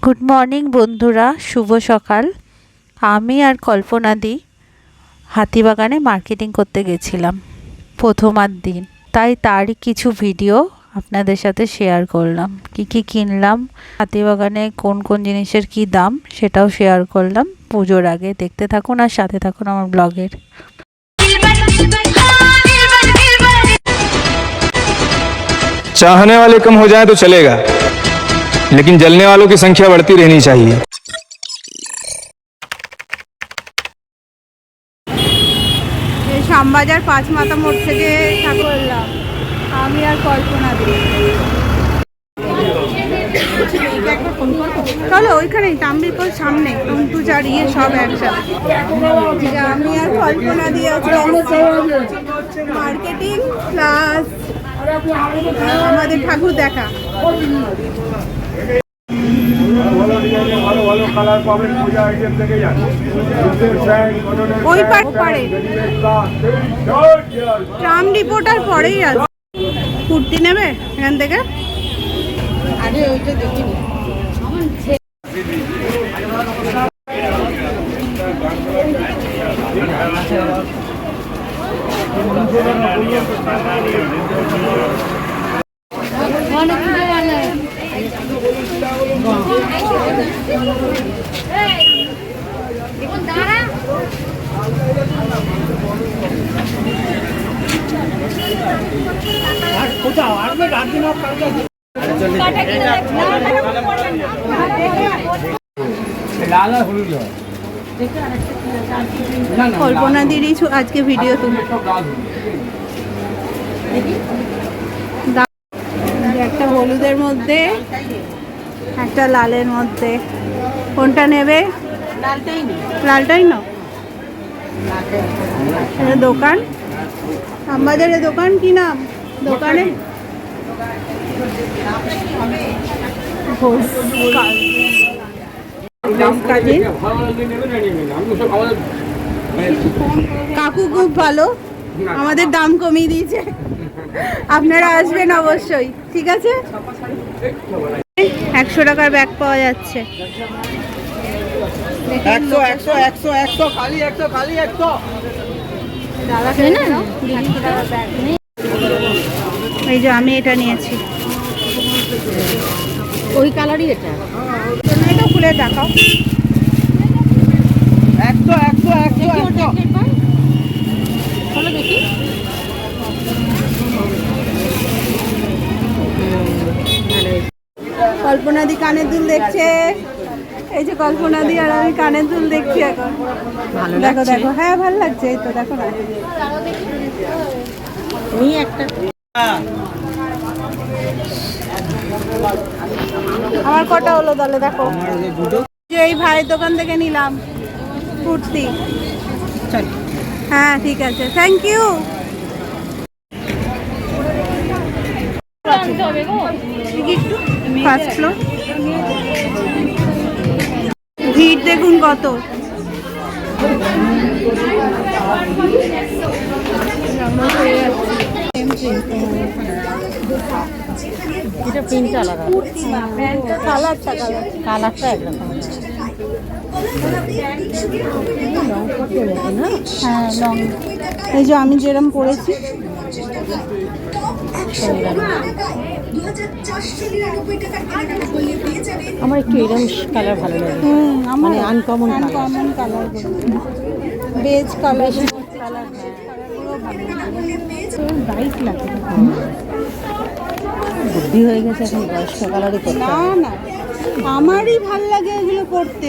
Good morning বন্ধুরা শুভ সকাল আমি আর কল্পনাদি হাতিবাগানে মার্কেটিং করতে গেছিলাম প্রথমার দিন তাই তারই কিছু ভিডিও আপনাদের সাথে শেয়ার করলাম কি কি কিনলাম হাতিবাগানে কোন কোন জিনিসের কি দাম সেটাও শেয়ার করলাম পুজোর আগে দেখতে থাকুন আর সাথে থাকুন আমার ব্লগের चाहने वाले कम हो जाए तो चलेगा लेकिन जलने वालों की संख्या बढ़ती रहनी चाहिए এই শ্যামবাজার পাঁচ মাথা মোড় থেকে ঠাকুর এলাম আমি আর কল্পনা দিই চলো ওইখানেই তাম্বিপুর সামনে টুমটু চারিয়ে সব একসাথে যে আমি আর কল্পনা দিয়ে মার্কেটিং প্লাস আমাদের ঠাকুর দেখা কালার পাবেন পূজা আইটেম থেকে যান ওই পারে ট্রাম ডিপোটার পরেই আছে কুর্তি নেবে এখান থেকে আরে ওইটা দেখিনি কল্পনা ছু- আজকে ভিডিও দা- একটা হলুদের মধ্যে একটা লালের মধ্যে। কোনটা নেবে? লালটাই না দোকান? আমাদের দোকান কি নাম? দোকানে? কাকু খুব ভালো। আমাদের দাম কমিয়ে দিয়েছে। আপনারা আসবেন অবশ্যই। ঠিক আছে? একশো টাকার ব্যাগ পাওয়া যাচ্ছে। একশো একশো একশো একশো খালি একশো খালি একশো। এই যে আমি এটা নিয়েছি। ওই কালারই এটা? এটা খুলে দেখাও। একশো একশো একশো একশো। কল্পনা দি কানের দুল দেখছে। এই যে কল্পনা দি আর আমি কানের দুল দেখছি এখন। ভালো দেখো দেখো। হ্যাঁ ভালো লাগছে। এই তো দেখো না। আমার কটা হলো তাহলে দেখো। যে এই ভাইয়ের দোকান থেকে নিলাম কুর্তি। হ্যাঁ ঠিক আছে। থ্যাংক ইউ ফার্স্ট ফ্লোর ভিড় দেখুন কত। এটা প্রিন্ট আলাদা কালারটা কালার কালারটা একরকম হ্যাঁ লং এই যে আমি আমার একটু এরকম কালার ভালো লাগে। মানে colour। Uncommon colour beige colour bright লাগে। বুদ্ধি হয়ে গেছে এখন বয়স্ক কালারই করতে না না। আমারই ভালো লাগে এগুলো করতে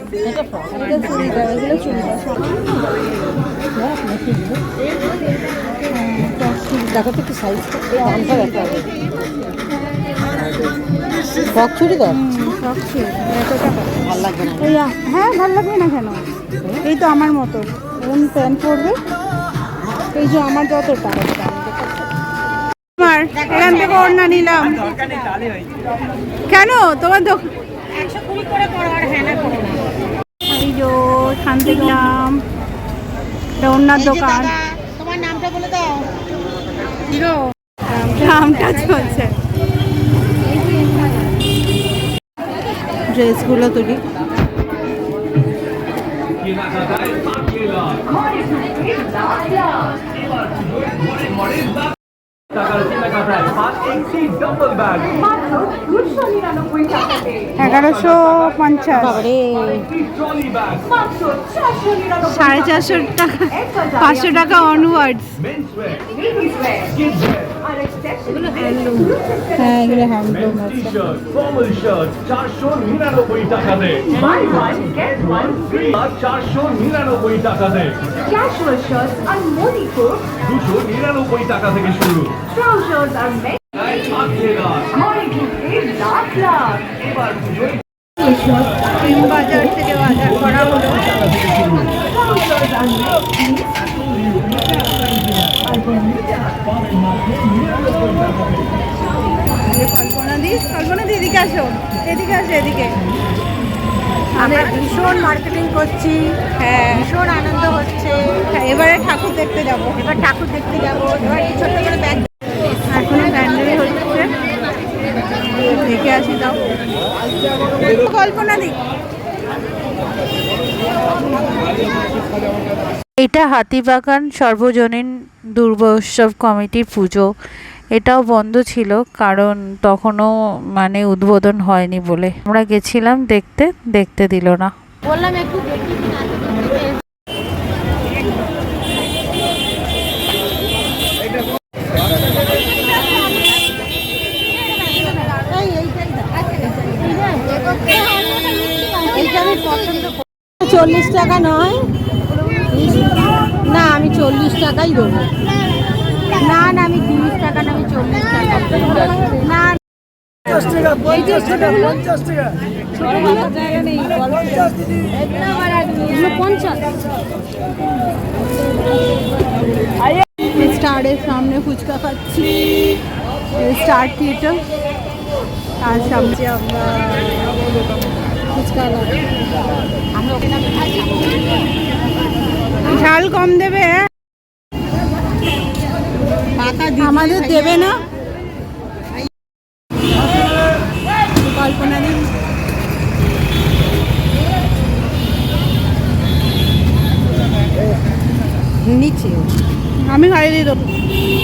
দেখো তো সাইজটা দামটা ব্যাপার ফ্রক টাকা হ্যাঁ ভালো লাগবে না কেন এই তো আমার মতো দারুণ প্যান্ট পরবে এই যে আমার আমার এখান থেকে নিলাম কেন? তোমার দোকান এই যে শান্তি এটা ওড়নার দোকান তোমার নামটা বলে দাও দামটা চলছে ড্রেসগুলো তুলি এগারোশো পঞ্চাশ সাড়ে চারশো টাকা পাঁচশো টাকা অনওয়ার্ডস হ্যাঁ এগুলো হ্যান্ডলুম টাকা দেয় বাই ওয়ান গেট টাকা Casual shirts are modi coat, দুশো নিরানব্বই টাকা থেকে শুরু lakh. তিন বাজার থেকে বাজার করা হলো এই কল্পনা দি কল্পনা দি এদিকে আসো এদিকে আসো এদিকে। আমরা ভীষণ মার্কেটিং করছি হ্যাঁ। ভীষণ আনন্দ হচ্ছে। হ্যাঁ, এবারে ঠাকুর দেখতে যাব। এবার ঠাকুর দেখতে যাব এবার এই ছোট্ট করে ব্যাগ এখনও প্যান্ডেল হচ্ছে। দেখে আসি দাও কল্পনা এটা হাতিবাগান সর্বজনীন দুর্গোৎসব কমিটির পুজো। এটাও বন্ধ ছিল, কারণ তখনও মানে উদ্বোধন হয়নি বলে। আমরা গেছিলাম দেখতে দেখতে দিল না। বললাম একটু চল্লিশ টাকা নয়। না, আমি চল্লিশ টাকাই দেবো। না না, আমি টাকা না আমি চল্লিশ টাকা। না স্টারের সামনে ফুচকা খাচ্ছি। Star theatre. আর সামনে আমরা ফুচকা ঝাল কম দেবে হ্যাঁ? আমাদের দেবে না। কল্পনা নেই নিচে। আমি খাইয়ে দিয়ে দেবো।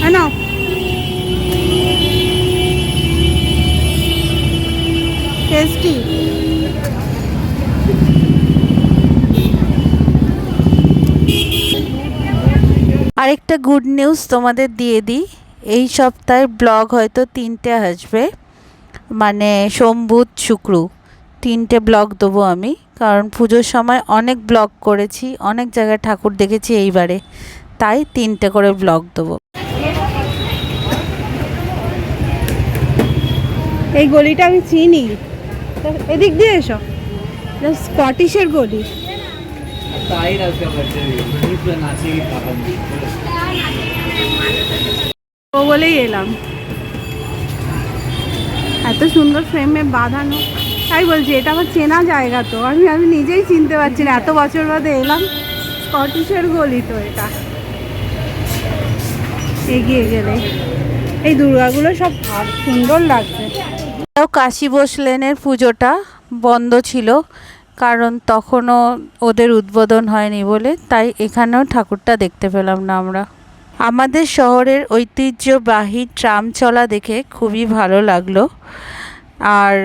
হ্যাঁ না টেস্টি। আরেকটা গুড নিউজ তোমাদের দিয়ে দিই। এই সপ্তাহে ব্লগ হয়তো তিনটে আসবে। মানে সোম, বুধ, শুক্র, তিনটে ব্লগ দেবো আমি। কারণ পুজোর সময় অনেক ব্লগ করেছি, অনেক জায়গায় ঠাকুর দেখেছি এইবারে। তাই তিনটে করে ব্লগ দেবো। এই গলিটা আমি চিনি। এদিক দিয়ে এসো। স্কটিশের গলি। ও বলেই এলাম। এত সুন্দর ফ্রেমে বাঁধানো। তাই বলছি এটা আমার চেনা জায়গা তো। আমি আমি নিজেই চিনতে পারছি না এত বছর বাদে এলাম স্কটিশের গলি তো এটা। এগিয়ে গেলে। এই দুর্গাগুলো সব সুন্দর লাগছে। কাশী বসলেনের পুজোটা বন্ধ ছিল। কারণ তখনও ওদের উদ্বোধন হয়নি বলে তাই এখানেও ঠাকুরটা দেখতে পেলাম না আমরা। আমাদের শহরের ঐতিহ্যবাহী ট্রাম চলা দেখে খুবই ভালো লাগল। আর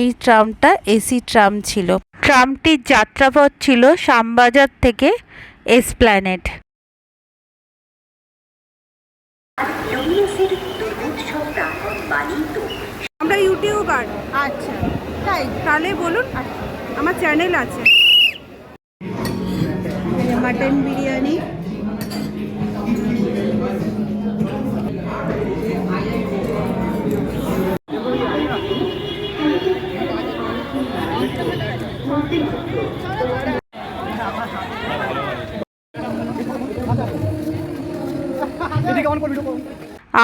এই ট্রামটা এসি ট্রাম ছিল। ট্রামটির যাত্রাপথ ছিল শ্যামবাজার থেকে তো আমরা ইউটিউবার। আচ্ছা তাই। তাহলে বলুন। আমার চ্যানেল আছে। মাটন বিরিয়ানি।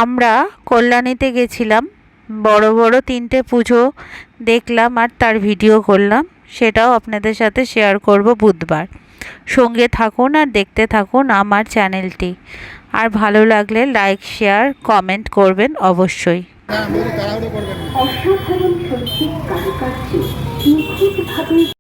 আমরা কল্যাণীতে গেছিলাম বড় বড় তিনটে পুজো দেখলাম আর তার ভিডিও করলাম। সেটাও আপনাদের সাথে শেয়ার করব বুধবার। সঙ্গে থাকুন আর দেখতে থাকুন আমার চ্যানেলটি আর ভালো লাগলে লাইক শেয়ার কমেন্ট করবেন অবশ্যই। অসাধারণ